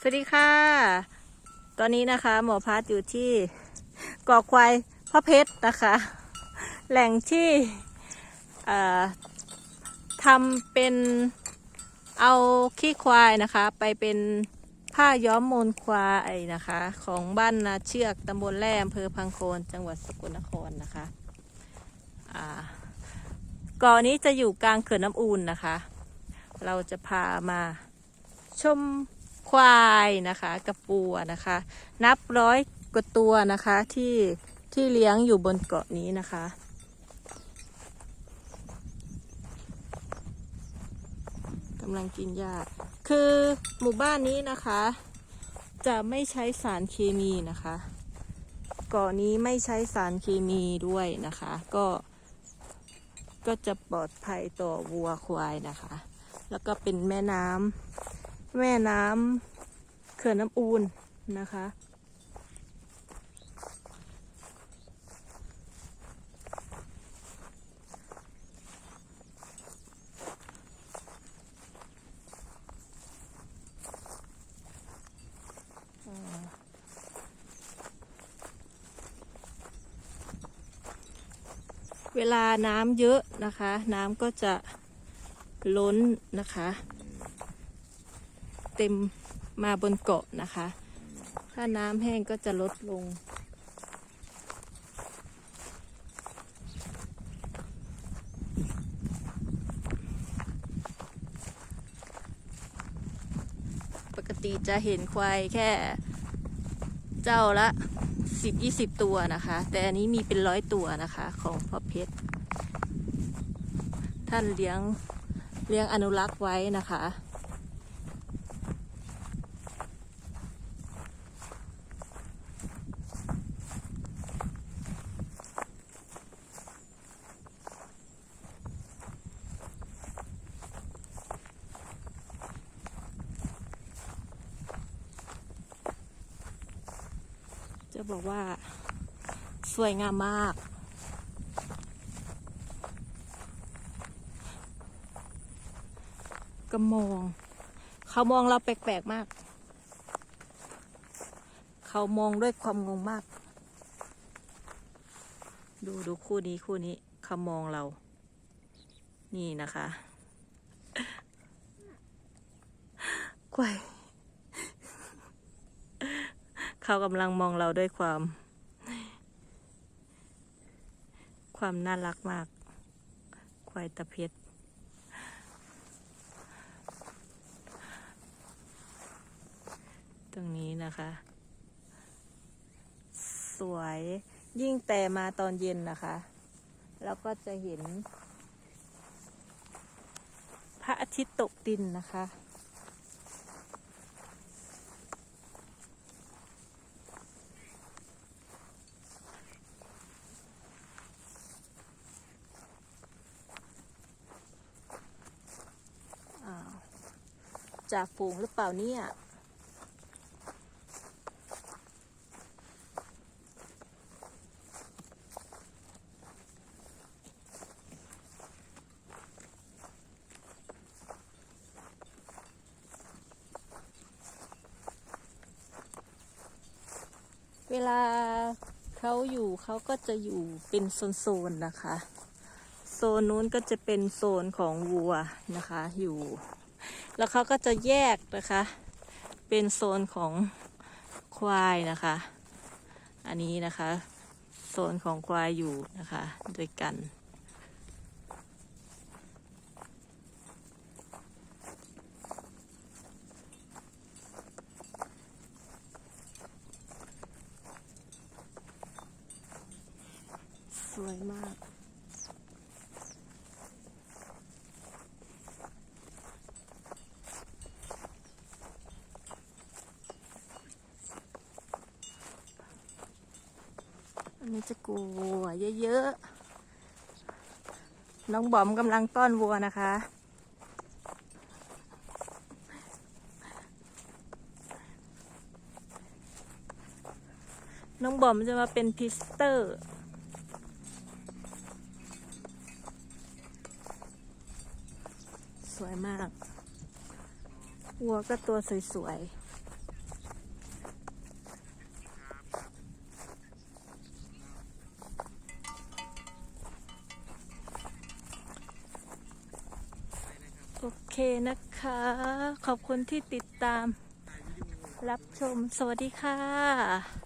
สวัสดีค่ะ ตอนนี้นะคะ หมอพัดอยู่ที่กอควายพ่อเพชรนะคะ แหล่งที่ทำเป็นเอาขี้ควายนะคะ ไปเป็นผ้าย้อมมนควายนะคะ ของบ้านนาเชือกตำบลแร่อำเภอพังโคนจังหวัดสกลนครนะคะก่อนนี้จะอยู่กลางเขื่อนน้ำอูนนะคะ เราจะพามาชม ควายนะคะกับปัวนะคะ นับร้อยกว่าตัวนะคะที่ที่เลี้ยงอยู่บนเกาะนี้นะคะ กำลังกินหญ้าคือหมู่บ้านนี้นะคะ จะไม่ใช้สารเคมีนะคะเกาะนี้ไม่ใช้สารเคมีด้วยนะคะ ก็ก็จะปลอดภัยต่อวัวควายนะคะ แล้วก็เป็นแม่น้ำ แม่น้ำเขื่อนน้ำอูนนะคะ เวลาน้ำเยอะนะคะ น้ำก็จะล้นนะคะ เต็มมาบนเกาะนะคะ ถ้าน้ำแห้งก็จะลดลง ปกติจะเห็นควายแค่เจ้าละสิบยี่สิบตัวนะคะ แต่อันนี้มีเป็นร้อยตัวนะคะของพ่อเพชร ท่านเลี้ยงเลี้ยงอนุรักษ์ไว้นะคะ บอกว่า สวยงามมาก ก็มอง เขามองเราแปลกๆมาก เขามองด้วยความงงมาก ดูดูคู่นี้คู่นี้ เขามองเรา นี่นะคะกวย เขากำลังมองเราด้วยความ ความน่ารักมาก ควายตะเพ็ดตรงนี้นะคะ สวยยิ่งแต่มาตอนเย็นนะคะ แล้วก็จะเห็น พระอาทิตย์ตกดินนะคะ จากฝูงหรือเปล่าเนี่ยเวลาเขาอยู่เขาก็จะอยู่เป็นโซนๆนะคะ โซนนู้นก็จะเป็นโซนของวัวนะคะอยู่ แล้วเขาก็จะแยกนะคะ เป็นโซนของควายนะคะ อันนี้นะคะ โซนของควายอยู่นะคะด้วยกันสวยมาก อันนี้จะกูวัวเยอะๆ น้องบอมกำลังต้อนวัวนะคะ น้องบอมจะมาเป็นพิสเตอร์สวยมาก วัวก็ตัวสวยๆ โอเคนะคะ ขอบคุณที่ติดตาม รับชมสวัสดีค่ะ